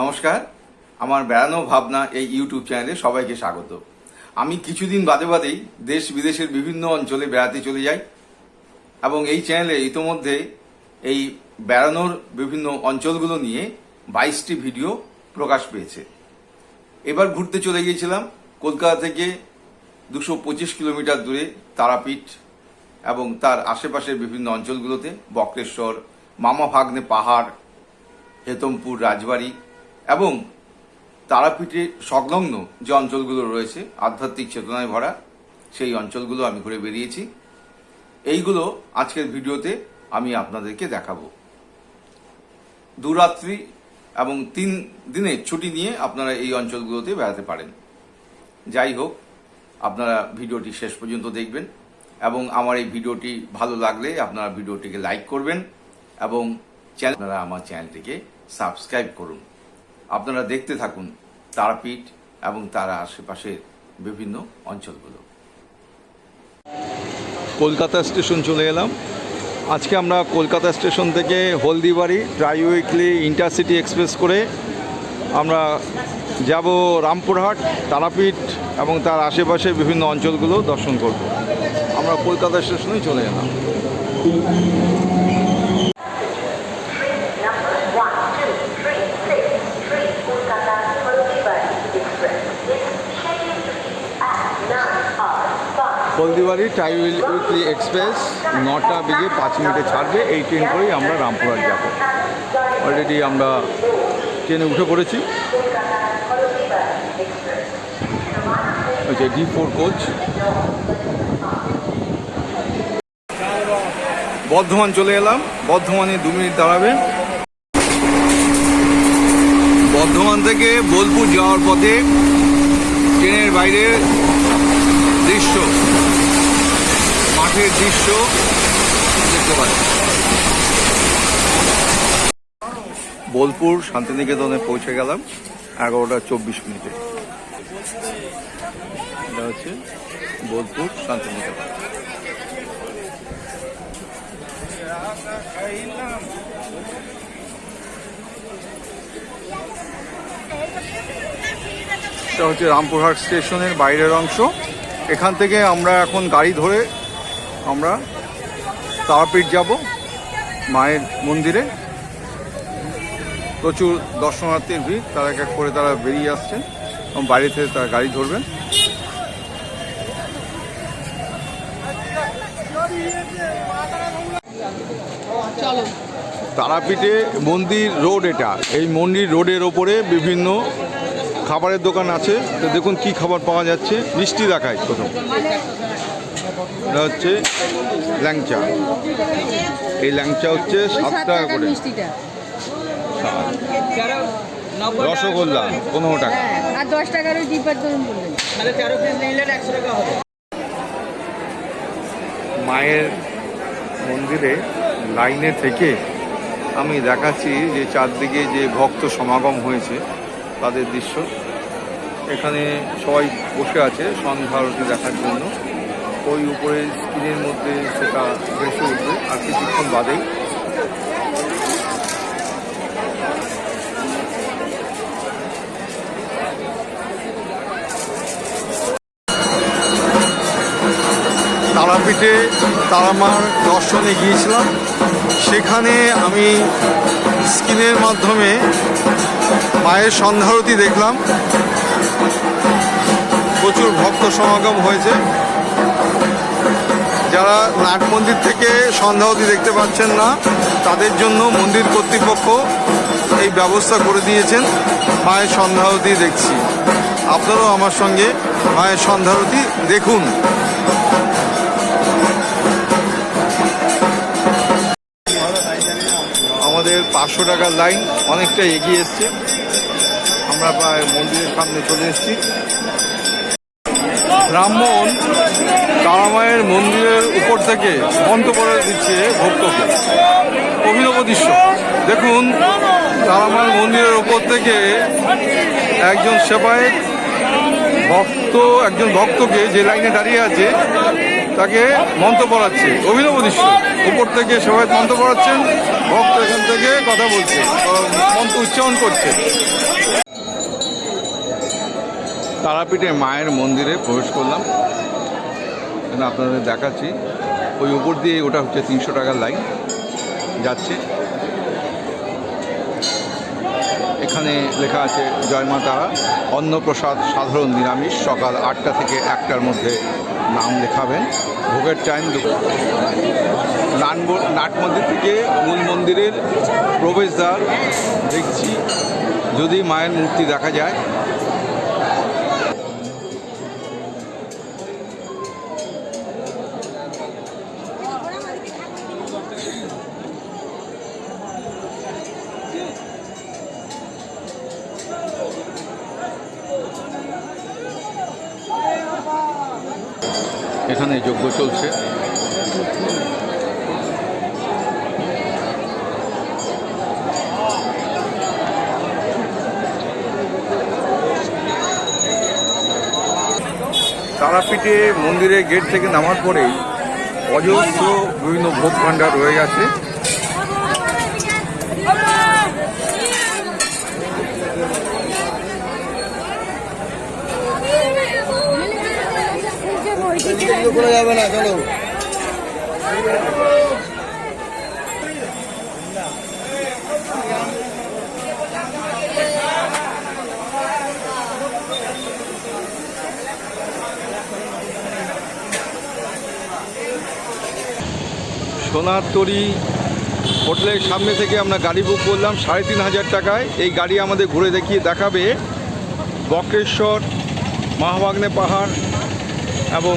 নমস্কার, আমার বেড়ানো ভাবনা এই ইউটিউব চ্যানেলে সবাইকে স্বাগত। আমি কিছুদিন বাদে বাদেই দেশ বিদেশের বিভিন্ন অঞ্চলে বেড়াতে চলে যাই এবং এই চ্যানেলে ইতোমধ্যে এই বেড়ানোর বিভিন্ন অঞ্চলগুলো নিয়ে বাইশটি ভিডিও প্রকাশ পেয়েছে। এবার ঘুরতে চলে গিয়েছিলাম কলকাতা থেকে দুশো পঁচিশ কিলোমিটার দূরে তারাপীঠ এবং তার আশেপাশের বিভিন্ন অঞ্চলগুলোতে বক্রেশ্বর মামা ভাগ্নে পাহাড়, হেতমপুর, রাজবাড়ি এবং তারাপীঠে সংলগ্ন যে অঞ্চলগুলো রয়েছে, আধ্যাত্মিক চেতনায় ভরা সেই অঞ্চলগুলো আমি ঘুরে বেরিয়েছি। এইগুলো আজকের ভিডিওতে আমি আপনাদেরকে দেখাবো। দুরাত্রি এবং তিন দিনের ছুটি নিয়ে আপনারা এই অঞ্চলগুলোতে বেড়াতে পারেন। যাই হোক, আপনারা ভিডিওটি শেষ পর্যন্ত দেখবেন এবং আমার এই ভিডিওটি ভালো লাগলে আপনারা ভিডিওটিকে লাইক করবেন এবং আপনারা আমার চ্যানেলটিকে সাবস্ক্রাইব করুন। আপনারা দেখতে থাকুন তারাপীঠ এবং তার আশেপাশের বিভিন্ন অঞ্চলগুলো। কলকাতা স্টেশন চলে এলাম। আজকে আমরা কলকাতা স্টেশন থেকে Haldibari tri weekly intercity express করে আমরা যাব রামপুরহাট, তারাপীঠ এবং তার আশেপাশে বিভিন্ন অঞ্চলগুলো দর্শন করব। আমরা কলকাতা স্টেশনেই চলে এলাম। হলদিবাড়ি ট্রাই উইকলি এক্সপ্রেস, নটা বেজে পাঁচ মিনিটে ছাড়বে, এই ট্রেন করেই আমরা রামপুরহাট যাব। অলরেডি আমরা ট্রেনে উঠে পড়েছি। হচ্ছে ডি ফোর কোচ বর্ধমান চলে এলাম। বর্ধমানে দু মিনিট দাঁড়াবে। বর্ধমান থেকে বোলপুর যাওয়ার পথে ট্রেনের বাইরে দৃশ্য। মাঠের দৃশ্য দেখতে পাচ্ছি বোলপুর শান্তিনিকেতনে পৌঁছে গেলাম এগারোটা চব্বিশ মিনিটে। এটা হচ্ছে বোলপুর শান্তিনিকেতন। এটা হচ্ছে রামপুরহাট স্টেশনের বাইরের অংশ। এখান থেকে আমরা এখন গাড়ি ধরে আমরা তারাপীঠ যাব, মায়ের মন্দিরে। প্রচুর দর্শনার্থীর ভিড়, তারা এক করে তারা বেরিয়ে আসছেন এবং বাইরে থেকে তারা গাড়ি ধরবেন। তারাপীঠে মন্দির রোড এটা। এই মন্দির রোডের ওপরে বিভিন্ন খাবারের দোকান আছে। তো দেখুন কি খাবার পাওয়া যাচ্ছে। মিষ্টি দেখায় প্রথম। এটা হচ্ছে ল্যাংচা। এই ল্যাংচা হচ্ছে সাত টাকা করে। রসগোল্লা পনেরো টাকা। হ্যাঁ আর দশ টাকার ওই ডিপার ধরুন বললেন তাহলে তেরো পিস নিলে একশো টাকা হবে। মায়ের মন্দিরে লাইনে থেকে আমি দেখাচ্ছি যে চারদিকে যে ভক্ত সমাগম হয়েছে তাদের দৃশ্য। এখানে সবাই বসে আছে সন্ধ্যা আরতি দেখার জন্য। ওই উপরে স্ক্রিনের মধ্যে সেটা ভেসে উঠবে আর কিছুক্ষণ বাদেই। তারাপীঠে তারামার দর্শনে গিয়েছিলাম সেখানে আমি স্ক্রিনের মাধ্যমে মায়ের সন্ধ্যারতি দেখলাম। প্রচুর ভক্ত সমাগম হয়েছে। যারা নাট মন্দির থেকে সন্ধ্যাবতী দেখতে পাচ্ছেন না, তাদের জন্য মন্দির কর্তৃপক্ষ এই ব্যবস্থা করে দিয়েছেন। মায়ের সন্ধ্যাবতী দেখছি। আপনারাও আমার সঙ্গে মায়ের সন্ধ্যারতি দেখুন। আমাদের পাঁচশো টাকার লাইন অনেকটা এগিয়ে এসছে। আমরা প্রায় মন্দিরের সামনে চলে এসেছি। ব্রাহ্মণ তারামায়ের মন্দিরের উপর থেকে মন্ত্র করে দিচ্ছে ভক্তকে। অভিনব দৃশ্য। দেখুন তারামায়ের মন্দিরের উপর থেকে একজন সেবায়েত ভক্ত, একজন ভক্তকে যে লাইনে দাঁড়িয়ে আছে, তাকে মন্ত্র পড়াচ্ছে। অভিনব দৃশ্য। উপর থেকে সবাই মন্ত্র পড়াচ্ছেন, ভক্ত এখান থেকে কথা বলছে, মন্ত্র উচ্চারণ করছে। তারাপীঠে মায়ের মন্দিরে প্রবেশ করলাম। আপনাদের দেখাচ্ছি। ওই উপর দিয়ে ওটা হচ্ছে তিনশো টাকার লাইন। যাচ্ছে। এখানে লেখা আছে, জয় মা তারা। অন্নপ্রসাদ সাধারণ নিরামিষ। সকাল আটটা থেকে একটার মধ্যে নাম লেখাবেন। ভোগের টাইম নাট মন্দির থেকে মূল মন্দিরের প্রবেশদ্বার দেখছি। যদি মায়ের মূর্তি দেখা যায় এখানে যোগ্য চলছে। তারাপীঠে মন্দিরের গেট থেকে নামার পরেই অজস্র বিভিন্ন ভোগ ভাণ্ডার রয়ে গেছে। করে যাবে না, চলো। সোনার তরি হোটেলের সামনে থেকে আমরা গাড়ি বুক করলাম সাড়ে তিন হাজার টাকায়। এই গাড়ি আমাদের ঘুরে দেখিয়ে দেখাবে বক্রেশ্বর, মহাবাগ্নে পাহাড় এবং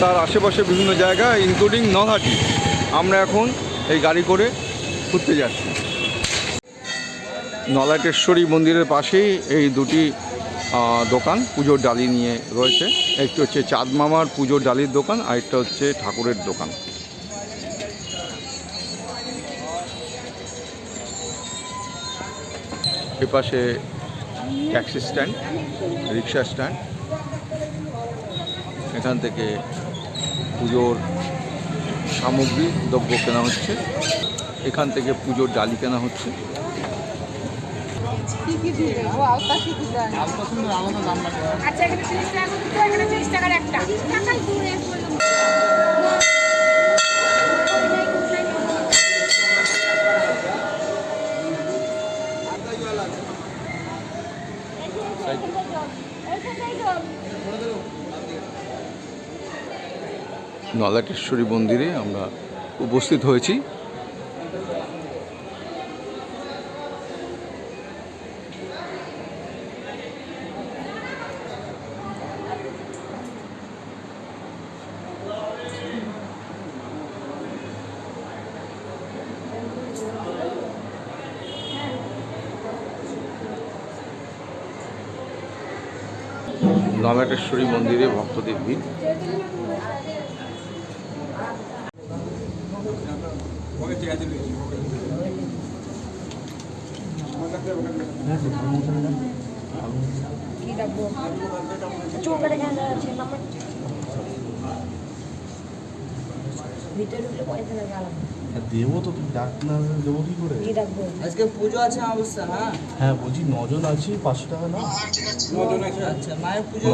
তার আশেপাশে বিভিন্ন জায়গা ইনক্লুডিং নলহাটি। আমরা এখন এই গাড়ি করে ঘুরতে যাচ্ছি। নলাটেশ্বরী মন্দিরের পাশেই এই দুটি দোকান পুজোর ডালি নিয়ে রয়েছে। একটি হচ্ছে চাঁদ মামার পুজোর ডালির দোকান, আর একটা হচ্ছে ঠাকুরের দোকান। এপাশে ট্যাক্সি স্ট্যান্ড, রিক্সা স্ট্যান্ড। এখান থেকে পুজোর সামগ্রী দ্রব্য কেনা হচ্ছে। এখান থেকে পুজোর ডালি কেনা হচ্ছে। আচ্ছা এখানে টাকা একটা। নলাটেশ্বরী মন্দিরে আমরা উপস্থিত হয়েছি। নলাটেশ্বরী মন্দিরে ভক্তদের ভিড় কি রাখব চৌকাটা কেন আছে নাম্বার ভিতরে ঢুকলে পয়সা লাগে আলাদা দেবো তো তুমি ডাক না দেবো কি করে? আজকে পুজো আছে অবশ্য হ্যাঁ? হ্যাঁ বলছি নজন আছি পাঁচশো টাকা না আচ্ছা মায়ের পুজো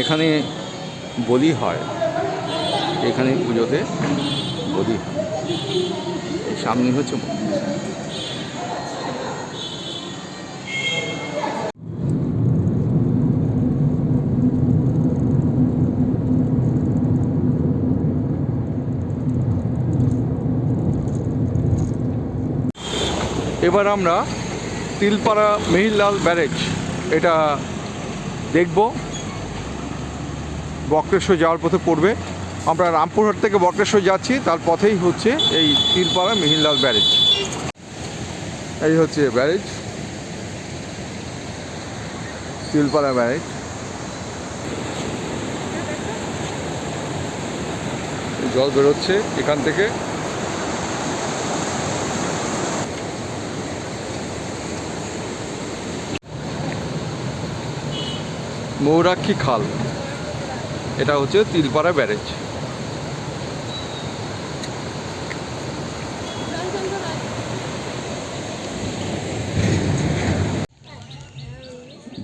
এখানে বলি হয়। এখানে পুজোতে বলি হয়। সামনে হচ্ছে। এবার আমরা তিলপাড়া মেহিরলাল ব্যারেজ, এটা দেখব। বক্রেশ্বর যাওয়ার পথে পড়বে। আমরা রামপুরহাট থেকে বক্রেশ্বর যাচ্ছি, তার পথেই হচ্ছে এই তিলপাড়া মিহিরলাল ব্যারেজ। এই হচ্ছে ব্যারেজ, তিলপাড়া ব্যারেজ। জল বেরোচ্ছে এখান থেকে। মৌরাক্ষী খাল। এটা হচ্ছে তিলপাড়া ব্যারেজ।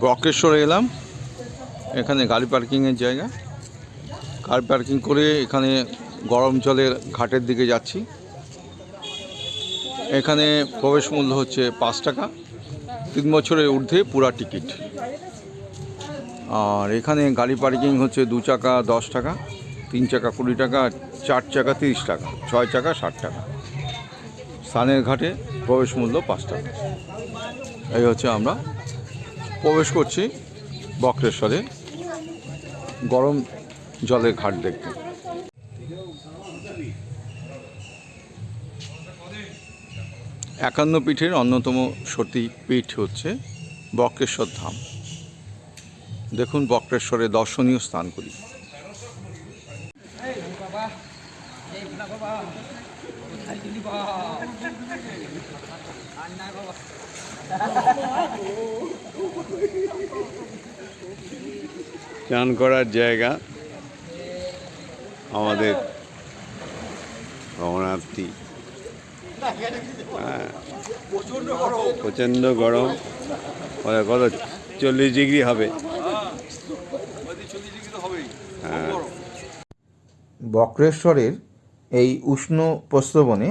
বক্রেশ্বরে এলাম। এখানে গাড়ি পার্কিংয়ের জায়গা। কার পার্কিং করে এখানে গরম জলের ঘাটের দিকে যাচ্ছি। এখানে প্রবেশ মূল্য হচ্ছে পাঁচ টাকা। তিন বছরের ঊর্ধ্বে পুরা টিকিট। আর এখানে গাড়ি পার্কিং হচ্ছে দু চাকা, দশ টাকা, তিন চাকা কুড়ি টাকা, চার চাকা তিরিশ টাকা, ছয় চাকা ষাট টাকা। স্থানের ঘাটে প্রবেশ মূল্য পাঁচ টাকা। এই হচ্ছে আমরা প্রবেশ করছি বক্রেশ্বরে। গরম জলের ঘাট দেখতে। একান্ন পীঠের অন্যতম সতী পীঠ হচ্ছে বক্রেশ্বর ধাম। দেখুন বক্রেশ্বরে দর্শনীয় স্থানগুলি চান করার জায়গা আমাদের ভ্রমণার্থী হ্যাঁ প্রচণ্ড গরম। কত? চল্লিশ ডিগ্রি হবে। বক্রেশ্বরের এই উষ্ণ প্রস্রবণে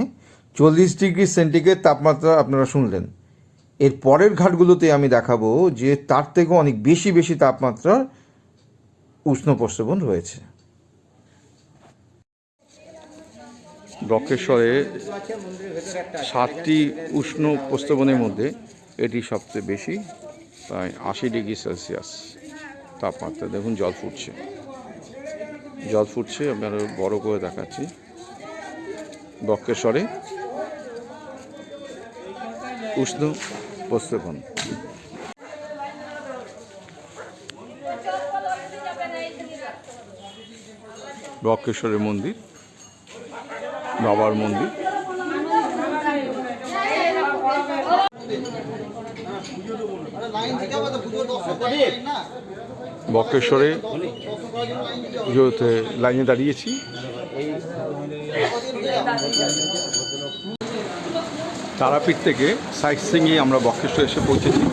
চল্লিশ ডিগ্রি সেন্টিগ্রেড তাপমাত্রা আপনারা শুনলেন। এর পরের ঘাটগুলোতে আমি দেখাবো যে তার থেকেও অনেক বেশি বেশি তাপমাত্রার উষ্ণ প্রস্রবণ রয়েছে। বক্রেশ্বরে সাতটি উষ্ণ প্রস্রবণের মধ্যে এটি সবচেয়ে বেশি, প্রায় আশি ডিগ্রি সেলসিয়াস তাপমাত্রা। দেখুন, জল ফুটছে। জল ফুটছে আমি আরও বড় করে দেখাচ্ছি। বক্রেশ্বরে উষ্ণ প্রস্রবণ বক্রেশ্বরের মন্দির বাবার মন্দির। বক্রেশ্বরে লাইনে দাঁড়িয়েছি। তারাপীঠ থেকে সাইট সিংয়ে আমরা বক্রেশ্বরে এসে পৌঁছেছি।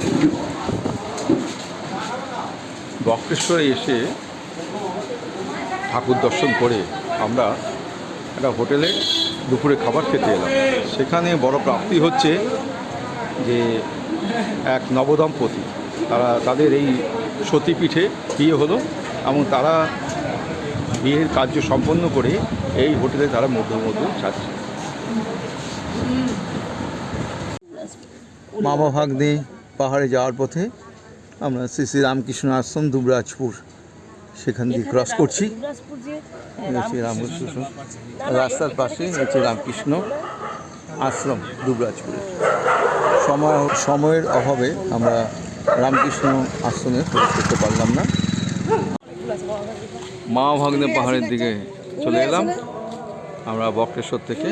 বক্রেশ্বরে এসে ঠাকুর দর্শন করে আমরা একটা হোটেলে দুপুরে খাবার খেতে এলাম। সেখানে বড় প্রাপ্তি হচ্ছে যে এক নবদম্পতি, তারা তাদের এই সতীপীঠে বিয়ে হলো এবং তারা বিয়ের কার্য সম্পন্ন করে এই হোটেলে তারা মধ্য মধ্য ছাড়ছে মামা ভাগ্নে পাহাড়ে যাওয়ার পথে আমরা শ্রী শ্রী রামকৃষ্ণ আশ্রম দুবরাজপুর সেখান দিয়ে ক্রস করছি। হচ্ছে রামকৃষ্ণ রাস্তার পাশে হচ্ছে রামকৃষ্ণ আশ্রম দুবরাজপুরে। সময় সময়ের অভাবে আমরা রামকৃষ্ণ আশ্রমে প্রবেশ করতে পারলাম না। মা ভাগ্নে পাহাড়ের দিকে চলে এলাম। আমরা বক্রেশ্বর থেকে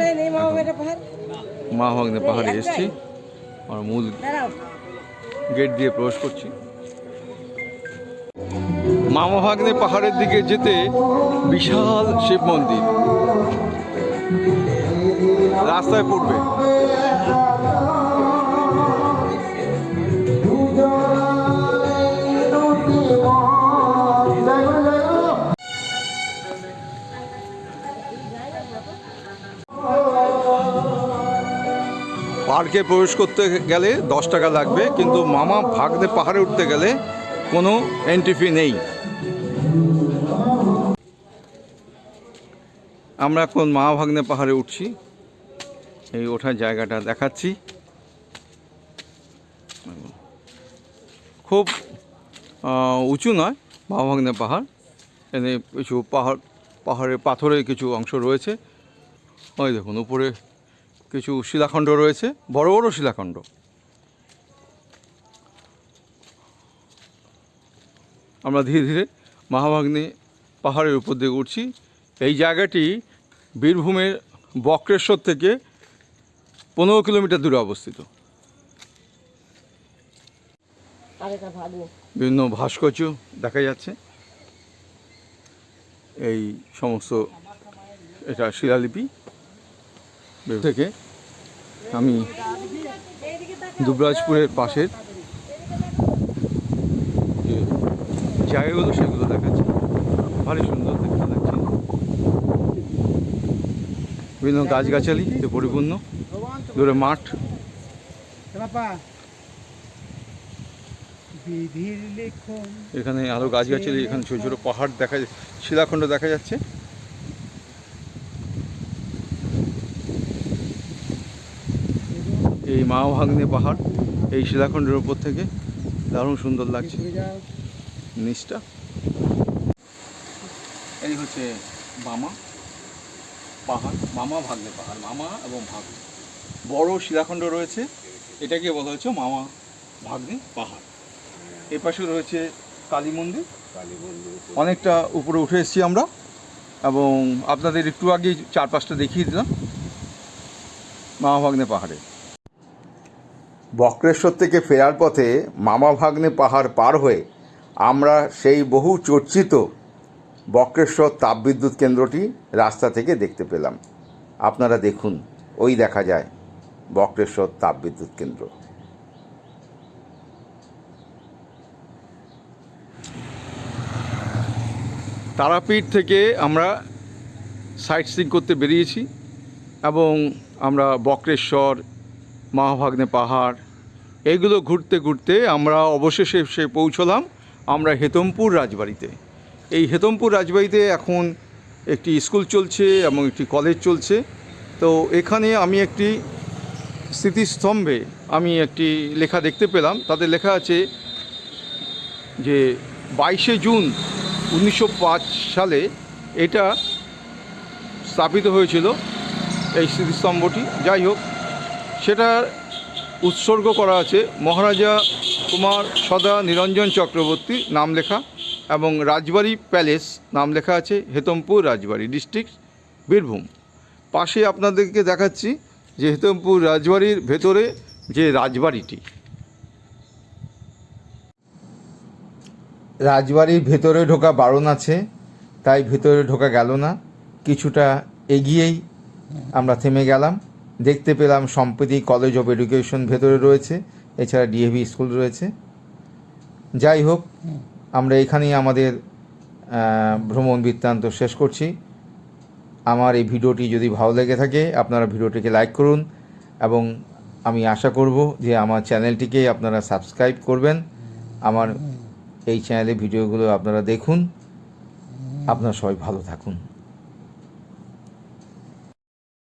মা ভাগ্নে পাহাড়ে এসেছি। আমরা মূল গেট দিয়ে প্রবেশ করছি। মামা ভাগ্নে পাহাড়ের দিকে যেতে বিশাল শিব মন্দির। রাস্তায় পড়বে। পার্কে প্রবেশ করতে গেলে দশ টাকা লাগবে, কিন্তু মামা ভাগ্নে পাহাড়ে উঠতে গেলে কোনো এন্ট্রি ফি নেই। আমরা এখন মা ভাগ্নে পাহাড়ে উঠছি। এই ওঠার জায়গাটা দেখাচ্ছি। খুব উঁচু নয়, মা ভাগ্নে পাহাড়। এখানে কিছু পাহাড়, পাহাড়ের পাথরের কিছু অংশ রয়েছে। ওই দেখুন, উপরে কিছু শিলাখণ্ড রয়েছে বড় বড় শিলাখণ্ড। আমরা ধীরে ধীরে মহাভাগ্নে পাহাড়ের উপর দিয়ে উঠছি। এই জায়গাটি বীরভূমের বক্রেশ্বর থেকে পনেরো কিলোমিটার দূরে অবস্থিত। বিভিন্ন ভাস্কর্য দেখা যাচ্ছে। এই সমস্ত এটা শিলালিপি। থেকে আমি দুবরাজপুরের পাশের যে জায়গাগুলো সেগুলো দেখাচ্ছি। ভারী সুন্দর দেখতে লাগছে। বিভিন্ন গাছগাছালিতে পরিপূর্ণ। দূরে মাঠ। এখানে আরও গাছগাছালি এখানে ছোট ছোট পাহাড় দেখা যাচ্ছে শিলাখণ্ড দেখা যাচ্ছে। এই মাওভাগ্নে পাহাড়, এই শিলাখণ্ডের উপর থেকে। দারুণ সুন্দর লাগছে। নিচটা। এই হচ্ছে মামা পাহাড়, মামা ভাগ্নে পাহাড়, মামা এবং ভাগ্নে। বড় শিলাখণ্ড রয়েছে এটাকে বলা হচ্ছে মামা ভাগ্নে পাহাড়। এ পাশে রয়েছে কালী মন্দির। অনেকটা উপরে উঠে এসেছি আমরা, এবং আপনাদের একটু আগে চারপাশটা দেখিয়ে দিলাম মামাভাগ্নে পাহাড়ে। বক্রেশ্বর থেকে ফেরার পথে মামাভাগ্নে পাহাড় পার হয়ে আমরা সেই বহু চর্চিত বক্রেশ্বর তাপবিদ্যুৎ কেন্দ্রটি রাস্তা থেকে দেখতে পেলাম। আপনারা দেখুন, ওই দেখা যায় বক্রেশ্বর তাপবিদ্যুৎ কেন্দ্র। তারাপীঠ থেকে আমরা সাইট সিং করতে বেরিয়েছি এবং আমরা বক্রেশ্বর মহাভাগ্নে পাহাড় এগুলো ঘুরতে ঘুরতে আমরা অবশেষে সে পৌঁছলাম আমরা হেতমপুর রাজবাড়িতে। এই হেতমপুর রাজবাড়িতে এখন একটি স্কুল চলছে এবং একটি কলেজ চলছে। তো এখানে আমি একটি স্মৃতিস্তম্ভে আমি একটি লেখা দেখতে পেলাম। তাদের লেখা আছে যে বাইশে জুন উনিশশো পাঁচ সালে এটা স্থাপিত হয়েছিল এই স্মৃতিস্তম্ভটি। যাই হোক সেটা উৎসর্গ করা আছে মহারাজা কুমার সদা নিরঞ্জন চক্রবর্তী নাম লেখা এবং রাজবাড়ি প্যালেস নাম লেখা আছে হেতমপুর রাজবাড়ি ডিস্ট্রিক্ট বীরভূম। পাশে আপনাদেরকে দেখাচ্ছি যে হেতমপুর রাজবাড়ির ভেতরে যে রাজবাড়িটি। রাজবাড়ির ভেতরে ঢোকা বারণ আছে, তাই ভেতরে ঢোকা গেল না। কিছুটা এগিয়েই আমরা থেমে গেলাম। দেখতে পেলাম সম্প্রতি কলেজ অফ এডুকেশন ভেতরে রয়েছে, এছাড়া ডিএভি স্কুল রয়েছে। যাই হোক, আমরা এখানেই আমাদের ভ্রমণ বৃত্তান্ত শেষ করছি। আমার এই ভিডিওটি যদি ভালো লেগে থাকে, আপনারা ভিডিওটিকে লাইক করুন এবং আমি আশা করব যে আমার চ্যানেলটিকে আপনারা সাবস্ক্রাইব করবেন। আমার এই চ্যানেলে ভিডিওগুলো আপনারা দেখুন। আপনারা সবাই ভালো থাকুন।